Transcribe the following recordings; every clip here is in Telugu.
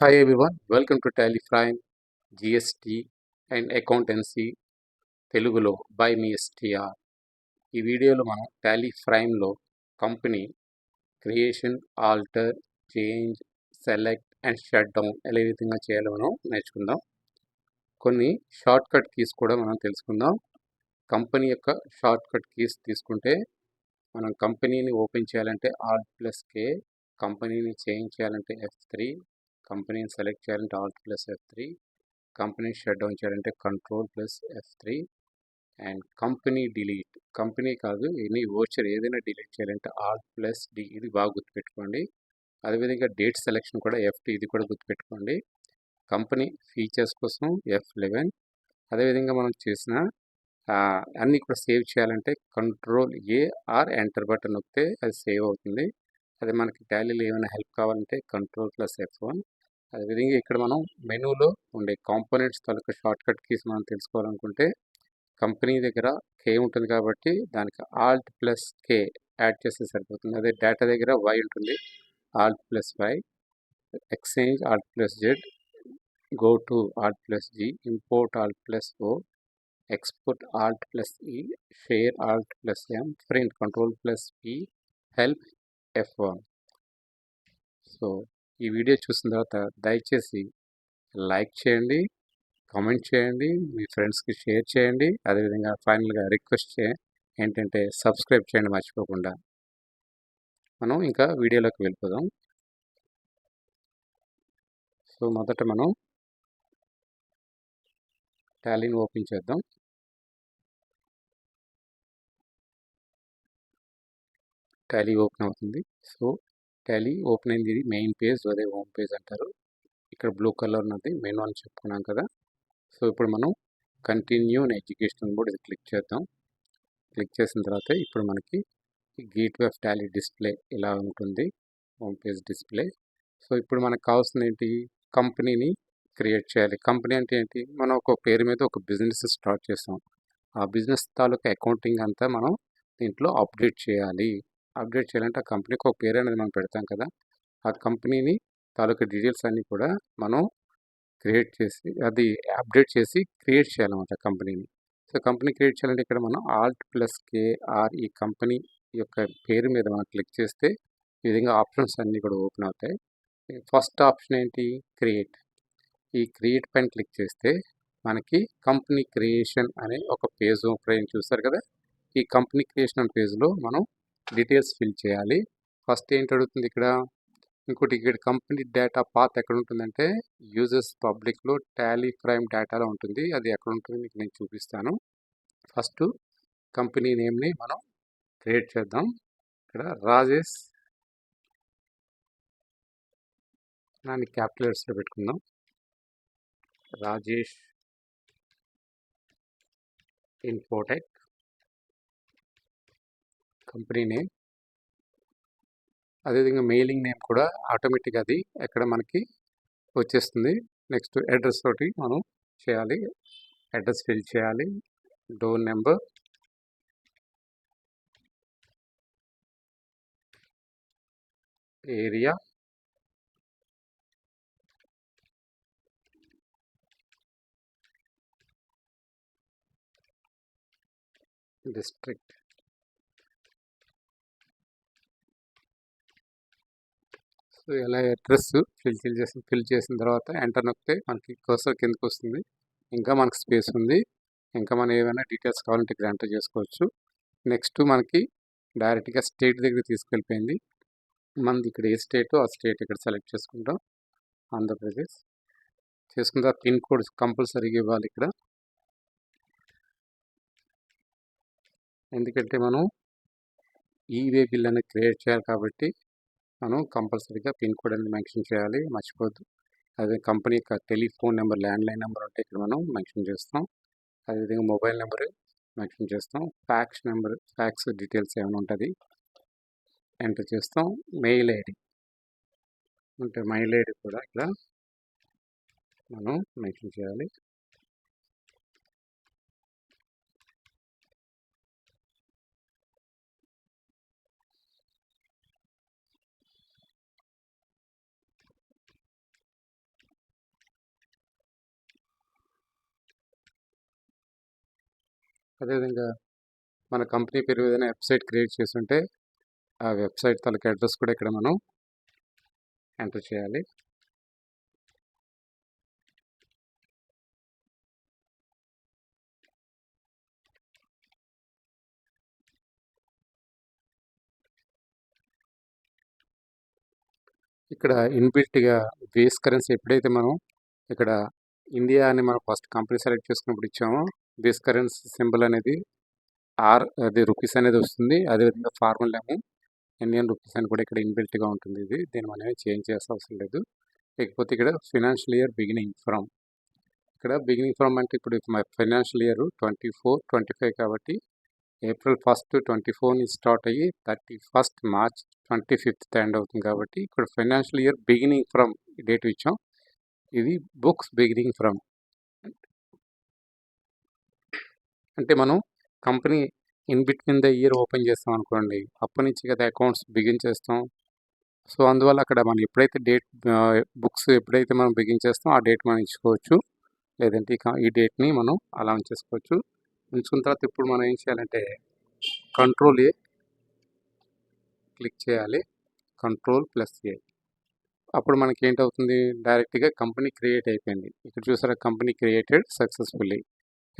Hi everyone welcome to Tally Prime GST and accountancy తెలుగులో బై మీ ఎస్టీఆర్ ఈ వీడియోలో మనం Tally company creation alter change select and shut down ఎలా ఏ విధంగా చేయాలో మనం నేర్చుకుందాం. కొన్ని షార్ట్ కట్ కీస్ కూడా మనం తెలుసుకుందాం. కంపెనీ యొక్క షార్ట్ కట్ కీస్ తీసుకుంటే మనం కంపెనీని ఓపెన్ చేయాలంటే ఆల్ ప్లస్ కే కంపెనీని చేంజ్ చేయాలంటే ఎఫ్ త్రీ కంపెనీని సెలెక్ట్ చేయాలంటే Alt plus F three. Company shut down చేయాలంటే control plus F three. And company delete. Company కాదు ఎనీ ఓచర్ ఏదైనా డిలీట్ చేయాలంటే ఆల్ట్ ప్లస్ డి. ఇది బాగా గుర్తుపెట్టుకోండి. అదేవిధంగా డేట్ సెలెక్షన్ కూడా ఎఫ్ ఇది కూడా గుర్తుపెట్టుకోండి. కంపెనీ ఫీచర్స్ కోసం ఎఫ్ లెవెన్. అదేవిధంగా మనం చేసిన అన్నీ కూడా సేవ్ చేయాలంటే control A or enter button నొక్కితే అది సేవ్ అవుతుంది. అదే మనకి టాలీలో ఏమైనా హెల్ప్ కావాలంటే కంట్రోల్ ప్లస్ ఎఫ్ వన్. అదేవిధంగా ఇక్కడ మనం మెనూలో ఉండే కాంపోనెంట్స్ తాలూకా షార్ట్ కట్ కీస్ మనం తెలుసుకోవాలనుకుంటే కంపెనీ దగ్గర కే ఉంటుంది కాబట్టి దానికి ఆల్ట్ ప్లస్ కే యాడ్ చేస్తే సరిపోతుంది. అదే డేటా దగ్గర వై ఉంటుంది. Alt plus Y exchange Alt plus Z go to Alt plus G import Alt plus O export Alt plus E share Alt plus M print control plus P help F one so ఈ వీడియో చూసిన తర్వాత దయచేసి లైక్ చేయండి కామెంట్ చేయండి మీ ఫ్రెండ్స్కి షేర్ చేయండి. అదేవిధంగా ఫైనల్గా రిక్వెస్ట్ చే ఏంటంటే సబ్స్క్రైబ్ చేయండి మర్చిపోకుండా. మనం ఇంకా వీడియోలోకి వెళ్ళిపోదాం. సో మొదట మనం టాలీని ఓపెన్ చేద్దాం. టాలీ ఓపెన్ అవుతుంది. సో టాలీ ఓపెన్ అయింది ఇది మెయిన్ పేజ్ అదే హోమ్ పేజ్ అంటారు. ఇక్కడ బ్లూ కలర్ ఉన్నది మెయిన్ అని చెప్పుకున్నాం కదా. సో ఇప్పుడు మనం కంటిన్యూ ఎడ్యుకేషన్ కూడా ఇది క్లిక్ చేద్దాం. క్లిక్ చేసిన తర్వాత ఇప్పుడు మనకి గేట్ ఆఫ్ టాలీ డిస్ప్లే ఇలా ఉంటుంది. Home page display. సో ఇప్పుడు మనకు కావాల్సింది ఏంటి? కంపెనీని క్రియేట్ చేయాలి. కంపెనీ అంటే ఏంటి? మనం ఒక పేరు మీద ఒక బిజినెస్ స్టార్ట్ చేస్తాం. ఆ బిజినెస్ తాలూకా అకౌంటింగ్ అంతా మనం దీంట్లో అప్డేట్ చేయాలి. అప్డేట్ చేయాలంటే ఆ కంపెనీకి ఒక పేరు అనేది మనం పెడతాం కదా! ఆ కంపెనీని తాలూకా డీటెయిల్స్ అన్నీ కూడా మనం క్రియేట్ చేసి అది అప్డేట్ చేసి క్రియేట్ చేయాలన్నమాట కంపెనీని. సో కంపెనీ క్రియేట్ చేయాలంటే ఇక్కడ మనం ఆల్ట్ ప్లస్ కేఆర్ ఈ కంపెనీ యొక్క పేరు మీద మనం క్లిక్ చేస్తే ఈ విధంగా ఆప్షన్స్ అన్నీ కూడా ఓపెన్ అవుతాయి. ఫస్ట్ ఆప్షన్ ఏంటి? క్రియేట్. ఈ క్రియేట్ పైన క్లిక్ చేస్తే మనకి కంపెనీ క్రియేషన్ అనే ఒక పేజ్ ఓపెన్ చూస్తారు కదా! ఈ కంపెనీ క్రియేషన్ అనే పేజ్లో మనం డీటెయిల్స్ ఫిల్ చేయాలి. ఫస్ట్ ఏంటి అడుగుతుంది ఇక్కడ? ఇంకోటి ఇక్కడ కంపెనీ డేటా పాత్ ఎక్కడ ఉంటుందంటే యూజర్స్ పబ్లిక్లో టాలీ క్రైమ్ డేటాలో ఉంటుంది. అది ఎక్కడ ఉంటుంది మీకు నేను చూపిస్తాను. ఫస్ట్ కంపెనీ నేమ్ని మనం క్రియేట్ చేద్దాం. ఇక్కడ రాజేష్ దాన్ని క్యాపిటలర్స్లో పెట్టుకుందాం. రాజేష్ ఇన్ఫోటెక్ కంపెనీ నేమ్ అదేవిధంగా మెయిలింగ్ నేమ్ కూడా ఆటోమేటిక్ అది ఎక్కడ మనకి వచ్చేస్తుంది. నెక్స్ట్ అడ్రస్ తోటి మనం చేయాలి. అడ్రస్ ఫిల్ చేయాలి. Door number. ఏరియా. డిస్ట్రిక్ట్. ఎలా అడ్రస్ ఫిల్ ఫిల్ చేసి ఫిల్ చేసిన తర్వాత ఎంటర్ నొక్కితే మనకి కోసం కిందకి వస్తుంది. ఇంకా మనకి స్పేస్ ఉంది. ఇంకా మనం ఏమైనా డీటెయిల్స్ కావాలంటే ఇక్కడ ఎంటర్ చేసుకోవచ్చు. నెక్స్ట్ మనకి డైరెక్ట్గా స్టేట్ దగ్గర తీసుకెళ్ళిపోయింది. మనది ఇక్కడ ఏ స్టేట్ ఆ స్టేట్ ఇక్కడ సెలెక్ట్ చేసుకుంటాం. ఆంధ్రప్రదేశ్. చేసుకున్న తర్వాత పిన్ కోడ్ కంపల్సరీగా ఇవ్వాలి ఇక్కడ. ఎందుకంటే మనం ఈవే బిల్ అనేది క్రియేట్ చేయాలి కాబట్టి మనం కంపల్సరీగా పిన్ కోడ్ అనేది మెన్షన్ చేయాలి మర్చిపోద్దు అదే కంపెనీ యొక్క టెలిఫోన్ నెంబర్ ల్యాండ్లైన్ నెంబర్ ఉంటే ఇక్కడ మనం మెన్షన్ చేస్తాం. అదేవిధంగా మొబైల్ నెంబర్ మెన్షన్ చేస్తాం. ఫ్యాక్స్ నెంబర్ ఫ్యాక్స్ డీటెయిల్స్ ఏమైనా ఉంటుంది ఎంటర్ చేస్తాం. మెయిల్ ఐడి అంటే మెయిల్ ఐడి కూడా ఇక్కడ మనం మెన్షన్ చేయాలి. అదేవిధంగా మన కంపెనీ పేరు ఏదైనా వెబ్సైట్ క్రియేట్ చేస్తుంటే ఆ వెబ్సైట్ తాలూకా అడ్రస్ కూడా ఇక్కడ మనం ఎంటర్ చేయాలి. ఇక్కడ ఇన్బిల్ట్గా బేస్ కరెన్సీ ఎప్పుడైతే మనం ఇక్కడ ఇండియా అని మనం ఫస్ట్ కంపెనీ సెలెక్ట్ చేసుకున్నప్పుడు ఇచ్చామో బేస్ కరెన్సీ సింబల్ అనేది ఆర్ అది రూపీస్ అనేది వస్తుంది. అదేవిధంగా ఫార్ములా ఏమో ఇండియన్ రూపీస్ అని కూడా ఇక్కడ ఇన్బిల్ట్గా ఉంటుంది ఇది. దీని మనం చేంజ్ చేయాల్సిన అవసరం లేదు. లేకపోతే ఇక్కడ ఫినాన్షియల్ ఇయర్ బిగినింగ్ ఫ్రమ్. ఇక్కడ బిగినింగ్ ఫ్రమ్ అంటే ఇప్పుడు financial year twenty four twenty five కాబట్టి ఏప్రిల్ ఫస్ట్ ట్వంటీ ఫోర్ని స్టార్ట్ అయ్యి thirty first March twenty fifth end అవుతుంది కాబట్టి ఇక్కడ financial year beginning from date ఇచ్చాం. ఇది బుక్స్ బిగినింగ్ ఫ్రమ్. అంటే మనం company in between the year open చేస్తాం అనుకోండి అప్పటి నుంచి కదా అకౌంట్స్ బిగిన్ చేస్తాం. సో అందువల్ల అక్కడ మనం ఎప్పుడైతే డేట్ బుక్స్ ఎప్పుడైతే మనం బిగిన్ చేస్తాం ఆ డేట్ మనం ఇచ్చుకోవచ్చు. లేదంటే ఈ డేట్ని మనం అలా ఉంచేసుకోవచ్చు ఉంచుకున్న తర్వాత ఇప్పుడు మనం ఏం చేయాలంటే కంట్రోల్ ఏ క్లిక్ చేయాలి. Control plus A. అప్పుడు మనకి ఏంటవుతుంది? డైరెక్ట్గా కంపెనీ క్రియేట్ అయిపోయింది. ఇక్కడ చూసారా? Company created successfully.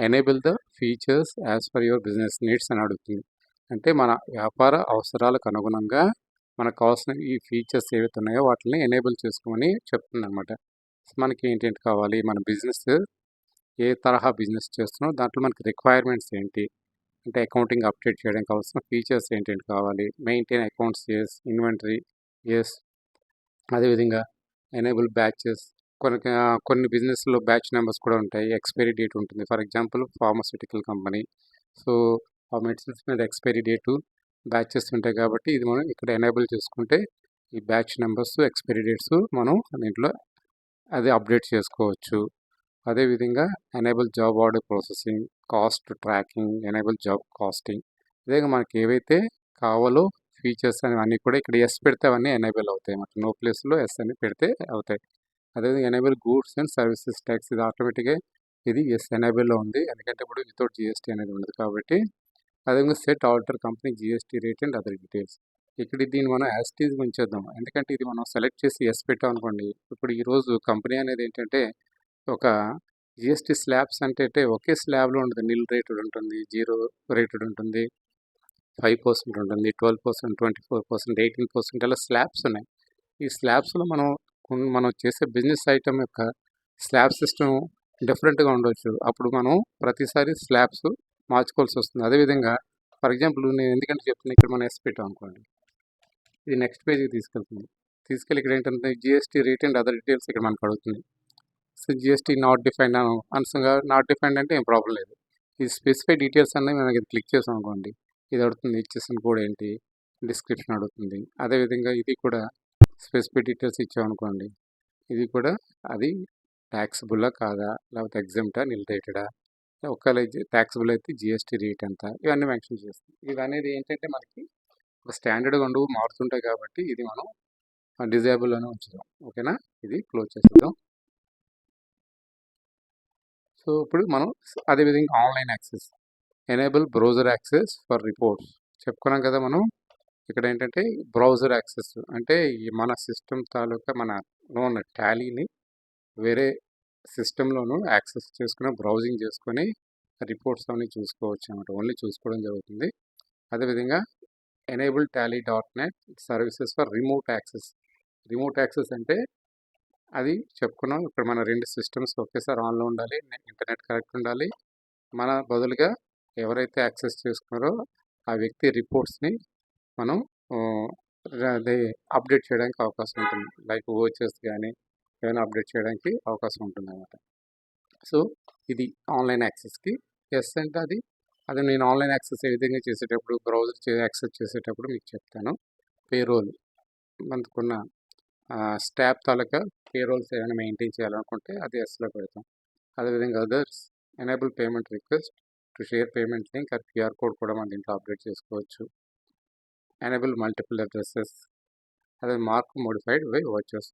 Enable the features as per your business needs అని అడుగుతుంది. అంటే మన వ్యాపార అవసరాలకు అనుగుణంగా మనకు కావాల్సిన ఈ ఫీచర్స్ ఏవైతే ఉన్నాయో వాటిని ఎనేబుల్ చేసుకోమని చెప్తుంది అనమాట మనకి ఏంటేంటి కావాలి? మన బిజినెస్ ఏ తరహా బిజినెస్ చేస్తున్నాం దాంట్లో మనకి రిక్వైర్మెంట్స్ ఏంటి? అంటే అకౌంటింగ్ అప్డేట్ చేయడానికి కావాల్సిన ఫీచర్స్ ఏంటేంటి కావాలి? Maintain accounts yes inventory yes అదేవిధంగా ఎనేబుల్ బ్యాచెస్ కొన్ని కొన్ని బిజినెస్లో బ్యాచ్ నెంబర్స్ కూడా ఉంటాయి. ఎక్స్పైరీ డేట్ ఉంటుంది. For example pharmaceutical company. So ఆ మెడిసిన్స్ మీద ఎక్స్పైరీ డేటు బ్యాచెస్ ఉంటాయి కాబట్టి ఇది మనం ఇక్కడ ఎనేబుల్ చేసుకుంటే ఈ బ్యాచ్ నెంబర్స్ ఎక్స్పైరీ డేట్స్ మనం దీంట్లో అది అప్డేట్ చేసుకోవచ్చు. అదేవిధంగా enable job order processing cost tracking enable job costing. అదే మనకి ఏవైతే కావాలో ఫీచర్స్ అన్నీ కూడా ఇక్కడ ఎస్ పెడితే అవన్నీ ఎనేబుల్ అవుతాయి అన్నమాట. నో ప్లేస్లో ఎస్ అని పెడితే అవుతాయి. అదేవిధంగా enable goods and services tax ఇది ఆటోమేటిక్గా ఇది ఎస్ ఎనేబుల్లో ఉంది. ఎందుకంటే ఇప్పుడు వితౌట్ జిఎస్టీ అనేది ఉండదు కాబట్టి. అదేవిధంగా set alter company GST rate and other details. ఇక్కడ దీన్ని మనం యాస్టీజ్ ఉంచేద్దాం. ఎందుకంటే ఇది మనం సెలెక్ట్ చేసి ఎస్ పెట్టాం అనుకోండి. ఇప్పుడు ఈరోజు కంపెనీ అనేది ఏంటంటే ఒక జిఎస్టీ స్లాబ్స్ అంటే అంటే ఒకే స్లాబ్లో ఉంటుంది నిల్ రేటెడ్ ఉంటుంది జీరో రేటెడ్ ఉంటుంది ఫైవ్ పర్సెంట్ ఉంటుంది twelve percent twenty four percent eighteen percent అలా స్లాబ్స్ ఉన్నాయి. ఈ స్లాబ్స్లో మనం మనం చేసే బిజినెస్ ఐటమ్ యొక్క స్లాబ్ సిస్టమ్ డిఫరెంట్గా ఉండవచ్చు అప్పుడు మనం ప్రతిసారి స్లాబ్స్ మార్చుకోవాల్సి వస్తుంది. అదేవిధంగా ఫర్ ఎగ్జాంపుల్ నేను ఎందుకంటే చెప్తున్నా ఇక్కడ మనం ఎస్ అనుకోండి. ఇది నెక్స్ట్ పేజీకి తీసుకెళ్తుంది. తీసుకెళ్ళి ఇక్కడ ఏంటంటే GST rate and other details ఇక్కడ మనకు అడుగుతుంది సో జిఎస్టీ నాట్ డిఫైన్డ్ అనసంగా నాట్ డిఫైన్డ్ అంటే ఏం ప్రాబ్లం లేదు. ఈ స్పెసిఫై డీటెయిల్స్ అన్నీ మనం ఇది క్లిక్ చేసాం అనుకోండి ఇది అడుగుతుంది ఇచ్చేసిన కోడ్ ఏంటి డిస్క్రిప్షన్ అడుగుతుంది. అదేవిధంగా ఇది కూడా స్పెసిఫిక్ డీటెయిల్స్ ఇచ్చామనుకోండి ఇది కూడా అది ట్యాక్సిబుల్లా కాదా? లేకపోతే ఎగ్జామ్టా నిలిటేటెడా ఒకవేళ ట్యాక్సిబుల్ అయితే జిఎస్టీ రేట్ ఎంత? ఇవన్నీ మెన్షన్ చేస్తాం. ఇవి అనేది ఏంటంటే మనకి ఒక స్టాండర్డ్గా ఉండవు మారుతుంటాయి కాబట్టి ఇది మనం డిజేబుల్ అని ఉంచుదాం. ఓకేనా ఇది క్లోజ్ చేసేద్దాం. సో ఇప్పుడు మనం అదేవిధంగా online access enable browser access for reports చెప్పుకున్నాం కదా మనం? ఇక్కడ ఏంటంటే బ్రౌజర్ యాక్సెస్ అంటే మన సిస్టమ్ తాలూకా మన ఉన్న టాలీని వేరే సిస్టంలోనూ యాక్సెస్ చేసుకుని బ్రౌజింగ్ చేసుకొని రిపోర్ట్స్ అవన్నీ చూసుకోవచ్చు అనమాట ఓన్లీ చూసుకోవడం జరుగుతుంది. అదేవిధంగా enable Tally dot net services for remote access. Remote access అంటే అది చెప్పుకున్నాం. ఇప్పుడు మన రెండు సిస్టమ్స్ ఒకేసారి ఆన్లో ఉండాలి ఇంటర్నెట్ కరెక్ట్ ఉండాలి. మన బదులుగా ఎవరైతే యాక్సెస్ చేసుకున్నారో ఆ వ్యక్తి రిపోర్ట్స్ని మనం అదే అప్డేట్ చేయడానికి అవకాశం ఉంటుంది. లైక్ ఓచెస్ కానీ ఏమైనా అప్డేట్ చేయడానికి అవకాశం ఉంటుంది అనమాట సో ఇది ఆన్లైన్ యాక్సెస్కి. ఎస్ అంటే అది అది నేను ఆన్లైన్ యాక్సెస్ ఏ విధంగా చేసేటప్పుడు బ్రౌజర్ యాక్సెస్ చేసేటప్పుడు మీకు చెప్తాను. పేరోల్ మనకున్న స్టాప్ తాలూకా పేరోల్స్ ఏమైనా మెయింటైన్ చేయాలనుకుంటే అది ఎస్లో పెడతాం. అదేవిధంగా others enable payment request to share payment link అది క్యూఆర్ కోడ్ కూడా మన దీంట్లో అప్డేట్ చేసుకోవచ్చు. ఎనేబుల్ మల్టిపుల్ అడ్రస్సెస్ అదే mark modified by vouchers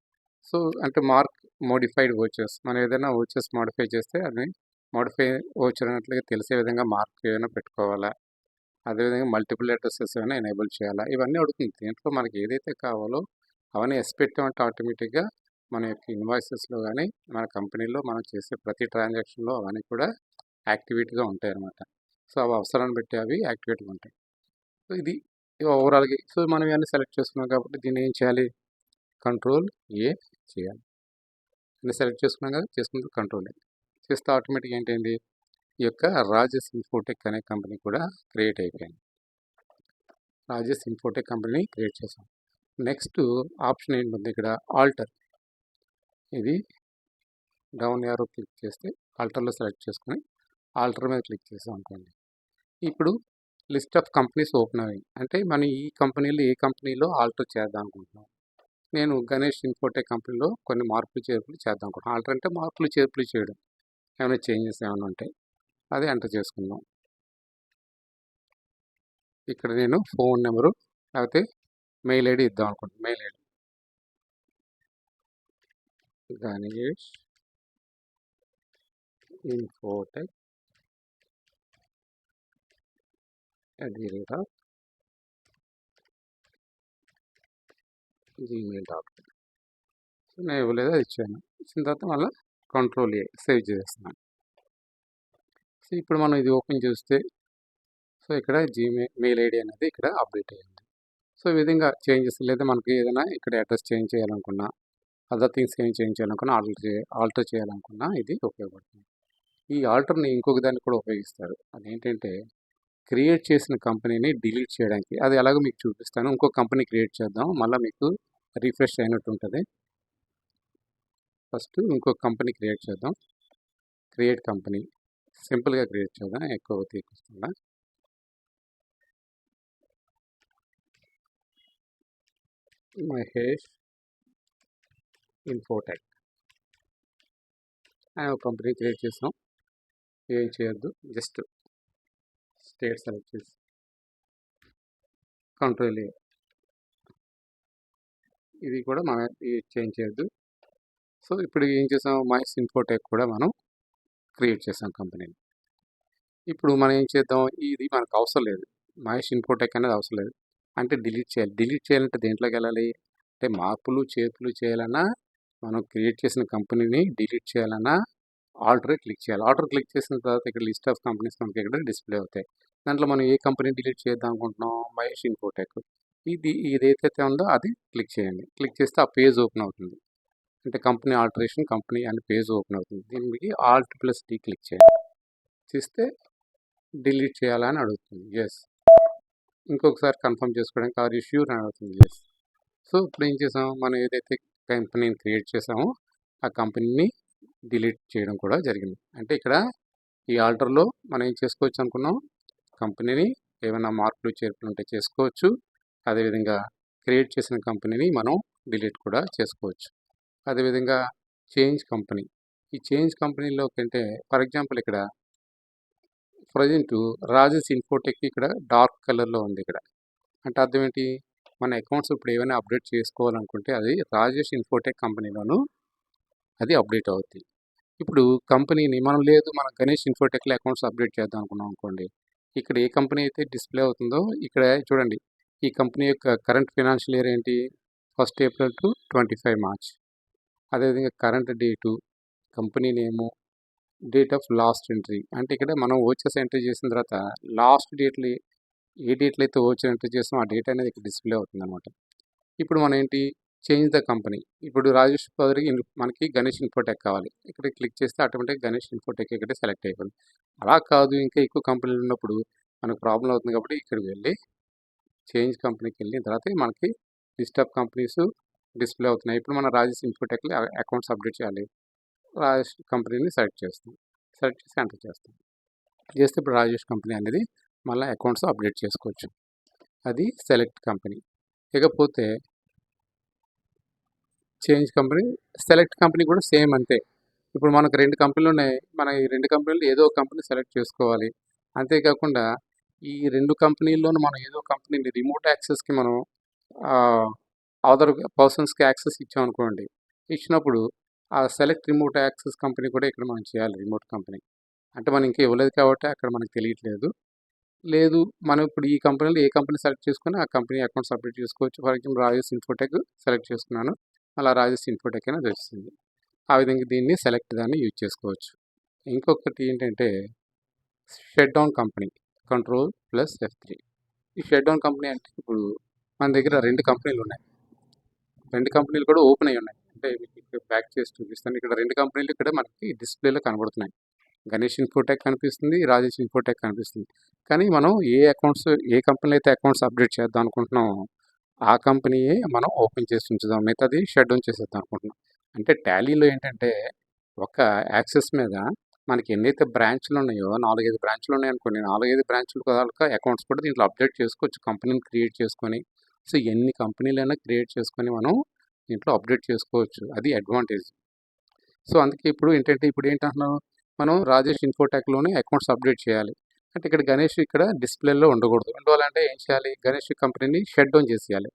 so అంటే మార్క్ మోడిఫైడ్ ఓచర్స్ మనం ఏదైనా ఓచర్స్ మోడిఫై చేస్తే అది మోడిఫై ఓచర్ అన్నట్లుగా తెలిసే విధంగా మార్క్ ఏమైనా పెట్టుకోవాలా? అదేవిధంగా మల్టిపుల్ అడ్రస్సెస్ ఏమైనా ఎనేబుల్ చేయాలా? ఇవన్నీ అడుగుతుంది. దీంట్లో మనకి ఏదైతే కావాలో అవన్నీ ఎస్ పెట్టామంటే ఆటోమేటిక్గా మన యొక్క ఇన్వాయిసెస్లో కానీ మన కంపెనీలో మనం చేసే ప్రతి ట్రాన్సాక్షన్లో అవన్నీ కూడా యాక్టివేట్గా ఉంటాయి అన్నమాట సో అవి అవసరాన్ని బట్టి అవి యాక్టివేట్గా ఉంటాయి. సో ఇది ఓవరాల్గా సో మనం ఇవన్నీ సెలెక్ట్ చేసుకున్నాం కాబట్టి దీన్ని ఏం చేయాలి? కంట్రోల్ ఏ చేయాలి. అన్ని సెలెక్ట్ చేసుకున్నాం కదా చేసుకుంటే కంట్రోల్ ఏ చేస్తే ఆటోమేటిక్ ఏంటండి ఈ యొక్క రాజస్ ఇన్ఫోటెక్ అనే కంపెనీ కూడా క్రియేట్ అయిపోయింది. రాజస్ ఇన్ఫోటెక్ కంపెనీ క్రియేట్ చేసాం. నెక్స్ట్ ఆప్షన్ ఏంటుంది? ఇక్కడ ఆల్టర్ ఇది డౌన్ యారో క్లిక్ చేస్తే ఆల్టర్లో సెలెక్ట్ చేసుకొని ఆల్టర్ మీద క్లిక్ చేసాం అనుకోండి. ఇప్పుడు లిస్ట్ ఆఫ్ కంపెనీస్ ఓపెన్ అయ్యాయి. అంటే మనం ఈ కంపెనీలో ఏ కంపెనీలో ఆల్టర్ చేద్దాం అనుకుంటున్నాం. నేను గణేష్ ఇన్ఫోటెక్ కంపెనీలో కొన్ని మార్పులు చేర్పులు చేద్దాం అనుకుంటున్నాను ఆల్టర్ అంటే మార్పులు చేర్పులు చేయడం. ఏమైనా చేంజెస్ ఏమైనా ఉంటాయి అది ఎంటర్ చేసుకుందాం. ఇక్కడ నేను ఫోన్ నెంబరు లేకపోతే మెయిల్ ఐడి ఇద్దాం అనుకుంటున్నాను mail ID. Ganesh Infotech at Gmail dot com so నేను ఇవ్వలేదు అది ఇచ్చాను. ఇచ్చిన తర్వాత మళ్ళీ కంట్రోల్ ఏ సేవ్ చేస్తున్నాను. సో ఇప్పుడు మనం ఇది ఓపెన్ చేస్తే సో ఇక్కడ జీమెయిల్ మెయిల్ ఐడి అనేది ఇక్కడ అప్డేట్ అయ్యింది. సో ఈ విధంగా చేంజెస్ లేదా మనకి ఏదైనా ఇక్కడ అడ్రస్ చేంజ్ చేయాలనుకున్నా అదర్ థింగ్స్ ఏం చేంజ్ చేయాలనుకున్నా ఆల్టర్ చే ఆల్టర్ చేయాలనుకున్నా ఇది ఉపయోగపడుతుంది. ఈ ఆల్టర్ని ఇంకొక దాన్ని కూడా ఉపయోగిస్తారు. అదేంటంటే క్రియేట్ చేసిన కంపెనీని డిలీట్ చేయడానికి. అది ఎలాగో మీకు చూపిస్తాను. ఇంకో కంపెనీ క్రియేట్ చేద్దాం. మళ్ళీ మీకు రీఫ్రెష్ అయినట్టు ఉంటుంది. ఫస్ట్ ఇంకో కంపెనీ క్రియేట్ చేద్దాం. Create company. సింపుల్గా క్రియేట్ చేద్దాం. ఎక్కువ తీసుకోకుండా మహేష్ ఇన్ఫోటెక్. అని ఒక కంపెనీ క్రియేట్ చేసాం ఏం చేయొద్దు. జస్ట్ స్టేట్ సెలెక్ట్ చేసి కంట్రోల్ ఇది కూడా మనం చేంజ్ చేయొద్దు. సో ఇప్పుడు ఏం చేసాం? మైస్ ఇన్ఫోటెక్ కూడా మనం క్రియేట్ చేసాం కంపెనీని. ఇప్పుడు మనం ఏం చేద్దాం? ఇది మనకు అవసరం లేదు. మహేష్ ఇన్ఫోటెక్ అనేది అవసరం లేదు. అంటే డిలీట్ చేయాలి. డిలీట్ చేయాలంటే దేంట్లోకి వెళ్ళాలి? అంటే మార్పులు చేర్పులు చేయాలన్నా మనం క్రియేట్ చేసిన కంపెనీని డిలీట్ చేయాలన్నా ఆల్టర్ క్లిక్ చేయాలి. ఆల్టర్ క్లిక్ చేసిన తర్వాత ఇక్కడ లిస్ట్ ఆఫ్ కంపెనీస్ మనకి ఇక్కడ డిస్ప్లే అవుతాయి. దాంట్లో మనం ఏ కంపెనీ డిలీట్ చేద్దాం అనుకుంటున్నాం మహేష్ ఇన్ఫోటెక్. ఇది ఏదైతే ఉందో అది క్లిక్ చేయండి. క్లిక్ చేస్తే ఆ పేజ్ ఓపెన్ అవుతుంది. అంటే కంపెనీ ఆల్టరేషన్ కంపెనీ అనే పేజ్ ఓపెన్ అవుతుంది. దీనికి ఆల్ట్ ప్లస్ డి క్లిక్ చేయండి. చేస్తే డిలీట్ చేయాలని అడుగుతుంది. ఎస్ ఇంకొకసారి కన్ఫర్మ్ చేసుకోవడానికి ఆర్ ఇష్యూ అని అడుగుతుంది. ఎస్ సో ఇప్పుడు ఏం చేసాము మనం ఏదైతే కంపెనీని క్రియేట్ చేసామో ఆ కంపెనీని డిలీట్ చేయడం కూడా జరిగింది. అంటే ఇక్కడ ఈ ఆల్టర్లో మనం ఏం చేసుకోవచ్చు అనుకున్నాం? కంపెనీని ఏమైనా మార్పులు చేర్పులు ఉంటే చేసుకోవచ్చు. అదేవిధంగా క్రియేట్ చేసిన కంపెనీని మనం డిలీట్ కూడా చేసుకోవచ్చు. అదేవిధంగా చేంజ్ కంపెనీ. ఈ చేంజ్ కంపెనీలో కంటే ఫర్ ఎగ్జాంపుల్ ఇక్కడ ప్రజెంట్ రాజేష్ ఇన్ఫోటెక్ ఇక్కడ డార్క్ కలర్లో ఉంది ఇక్కడ. అంటే అర్థం ఏంటి? మన అకౌంట్స్ ఇప్పుడు ఏమైనా అప్డేట్ చేసుకోవాలనుకుంటే అది రాజేష్ ఇన్ఫోటెక్ కంపెనీలోనూ అది అప్డేట్ అవుతుంది ఇప్పుడు కంపెనీని మనం లేదు మన గణేష్ ఇన్ఫోటెక్లో అకౌంట్స్ అప్డేట్ చేద్దాం అనుకున్నాం అనుకోండి. ఇక్కడ ఏ కంపెనీ అయితే డిస్ప్లే అవుతుందో ఇక్కడ చూడండి ఈ కంపెనీ యొక్క కరెంట్ ఫైనాన్షియల్ ఇయర్ ఏంటి? First April to twenty five March. అదేవిధంగా current date company name date of last entry. అంటే ఇక్కడ మనం ఓచెస్ ఎంట్రీ చేసిన తర్వాత లాస్ట్ డేట్లు ఏ డేట్లు అయితే ఓచెస్ ఎంట్రీ చేస్తామో ఆ డేట్ అనేది ఇక్కడ డిస్ప్లే అవుతుంది అనమాట ఇప్పుడు మనం ఏంటి? Change the company. ఇప్పుడు రాజేష్ పదరికి మనకి గణేష్ ఇన్ఫోటెక్ కావాలి. ఇక్కడ క్లిక్ చేస్తే ఆటోమేటిక్ గణేష్ ఇన్ఫోటెక్ ఇక్కడ సెలెక్ట్ అయిపోయింది అలా కాదు ఇంకా ఎక్కువ కంపెనీలు ఉన్నప్పుడు మనకు ప్రాబ్లం అవుతుంది కాబట్టి ఇక్కడికి వెళ్ళి చేంజ్ కంపెనీకి వెళ్ళిన తర్వాత మనకి లిస్ట్ ఆఫ్ కంపెనీస్ డిస్ప్లే అవుతున్నాయి. ఇప్పుడు మన రాజేష్ ఇన్ఫోటెక్లో అకౌంట్స్ అప్డేట్ చేయాలి. రాజేష్ కంపెనీని సెలెక్ట్ చేస్తాం. సెలెక్ట్ చేసి ఎంటర్ చేస్తాం. చేస్తే ఇప్పుడు రాజేష్ కంపెనీ అనేది మళ్ళీ అకౌంట్స్ అప్డేట్ చేసుకోవచ్చు. అది సెలెక్ట్ కంపెనీ. ఇకపోతే చేంజ్ కంపెనీ సెలెక్ట్ కంపెనీ కూడా సేమ్ అంతే. ఇప్పుడు మనకు రెండు కంపెనీలు ఉన్నాయి. మన ఈ రెండు కంపెనీలు ఏదో ఒక కంపెనీ సెలెక్ట్ చేసుకోవాలి. అంతేకాకుండా ఈ రెండు కంపెనీల్లోనూ మనం ఏదో కంపెనీని రిమోట్ యాక్సెస్కి మనం అదర్ పర్సన్స్కి యాక్సెస్ ఇచ్చామనుకోండి ఇచ్చినప్పుడు ఆ సెలెక్ట్ రిమోట్ యాక్సెస్ కంపెనీ కూడా ఇక్కడ మనం చేయాలి రిమోట్ కంపెనీ. అంటే మనం ఇంకా ఇవ్వలేదు కాబట్టి అక్కడ మనకు తెలియట్లేదు. లేదు మనం ఇప్పుడు ఈ కంపెనీలో ఏ కంపెనీ సెలెక్ట్ చేసుకుని ఆ కంపెనీ అకౌంట్ సబ్మిట్ చేసుకోవచ్చు. For example Rajesh Infotech select చేసుకున్నాను. అలా రాజేష్ ఇన్ఫోటెక్ అనేది వచ్చింది ఆ విధంగా దీన్ని సెలెక్ట్ దాన్ని యూజ్ చేసుకోవచ్చు. ఇంకొకటి ఏంటంటే shut down company control plus F three. ఈ షట్ డౌన్ కంపెనీ అంటే ఇప్పుడు మన దగ్గర రెండు కంపెనీలు ఉన్నాయి. రెండు కంపెనీలు కూడా ఓపెన్ అయి ఉన్నాయి. అంటే మీకు ఇక్కడ చేసి చూపిస్తాను. ఇక్కడ రెండు కంపెనీలు ఇక్కడ మనకి డిస్ప్లేలో కనబడుతున్నాయి. గణేష్ ఇన్ఫోటెక్ కనిపిస్తుంది రాజేష్ ఇన్ఫోటెక్ కనిపిస్తుంది. కానీ మనం ఏ అకౌంట్స్ ఏ కంపెనీలు అయితే అకౌంట్స్ అప్డేట్ చేద్దాం అనుకుంటున్నామో ఆ కంపెనీయే మనం ఓపెన్ చేసి ఉంచుదాం. మిగతాది షెడ్ ఉంచేసేద్దాం చేసేద్దాం అనుకుంటున్నాం. అంటే టాలీలో ఏంటంటే ఒక యాక్సెస్ మీద మనకి ఎన్నైతే బ్రాంచ్లు ఉన్నాయో నాలుగైదు బ్రాంచ్లు ఉన్నాయనుకోండి నాలుగైదు బ్రాంచ్లు కనుక అకౌంట్స్ కూడా దీంట్లో అప్డేట్ చేసుకోవచ్చు. కంపెనీని క్రియేట్ చేసుకొని సో ఎన్ని కంపెనీలైనా క్రియేట్ చేసుకొని మనం దీంట్లో అప్డేట్ చేసుకోవచ్చు. అది అడ్వాంటేజ్. సో అందుకే ఇప్పుడు ఏంటంటే ఇప్పుడు ఏంటంటున్నాను మనం రాజేష్ ఇన్ఫోటెక్లోనే అకౌంట్స్ అప్డేట్ చేయాలి. అంటే ఇక్కడ గణేష్ ఇక్కడ డిస్ప్లేలో ఉండకూడదు. ఉండాలంటే ఏం చేయాలి? గణేష్ కంపెనీని షట్ డౌన్ చేసేయాలి.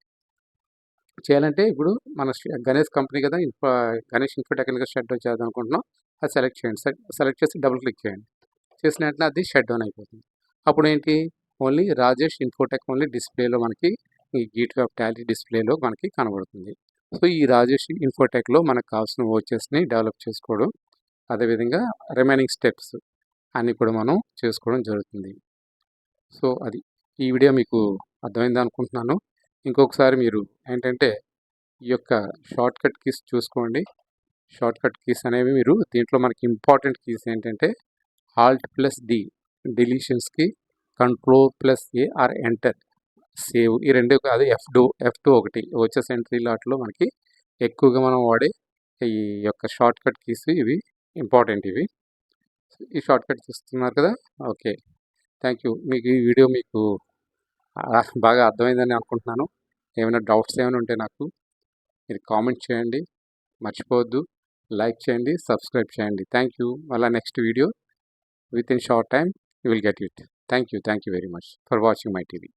చేయాలంటే ఇప్పుడు మన గణేష్ కంపెనీ కదా ఇన్ఫో గణేష్ ఇన్ఫోటెక్ షట్ డౌన్ చేద్దాం అనుకుంటున్నాం అది సెలెక్ట్ చేయండి. సెలెక్ట్ చేసి డబుల్ క్లిక్ చేయండి. చేసిన వెంటనే అది షట్ డౌన్ అయిపోతుంది. అప్పుడు ఏంటి? ఓన్లీ రాజేష్ ఇన్ఫోటెక్ ఓన్లీ డిస్ప్లేలో మనకి ఈ గీట్ ఆఫ్ టాలీ డిస్ప్లేలో మనకి కనబడుతుంది. సో ఈ రాజేష్ ఇన్ఫోటెక్లో మనకు కావాల్సిన వచ్చేస్ని డెవలప్ చేసుకోవడం అదేవిధంగా రిమైనింగ్ స్టెప్స్ అని కూడా మనం చేసుకోవడం జరుగుతుంది. సో అది ఈ వీడియో మీకు అర్థమైంది అనుకుంటున్నాను. ఇంకొకసారి మీరు ఏంటంటే ఈ యొక్క షార్ట్ కట్ కీస్ చూసుకోండి. షార్ట్ కట్ కీస్ అనేవి మీరు దీంట్లో మనకి ఇంపార్టెంట్ కీస్ ఏంటంటే alt plus D డిలీషన్స్కి control plus A or enter save ఈ రెండు అది ఎఫ్ డూ ఎఫ్ టూ ఒకటి. వచ్చే ఎంట్రీ లాట్లో మనకి ఎక్కువగా మనం వాడే ఈ యొక్క షార్ట్ కట్ కీస్ ఇవి ఇంపార్టెంట్ ఇవి. ఈ షార్ట్ కట్ చూస్తున్నారు కదా! ఓకే. థ్యాంక్ యూ మీకు ఈ వీడియో మీకు బాగా అర్థమైందని అనుకుంటున్నాను. ఏమైనా డౌట్స్ ఏమైనా ఉంటే నాకు మీరు కామెంట్ చేయండి. మర్చిపోవద్దు. లైక్ చేయండి సబ్స్క్రైబ్ చేయండి. థ్యాంక్ యూ మళ్ళీ next video. Within short time you will get it. Thank you thank you very much for watching my TV.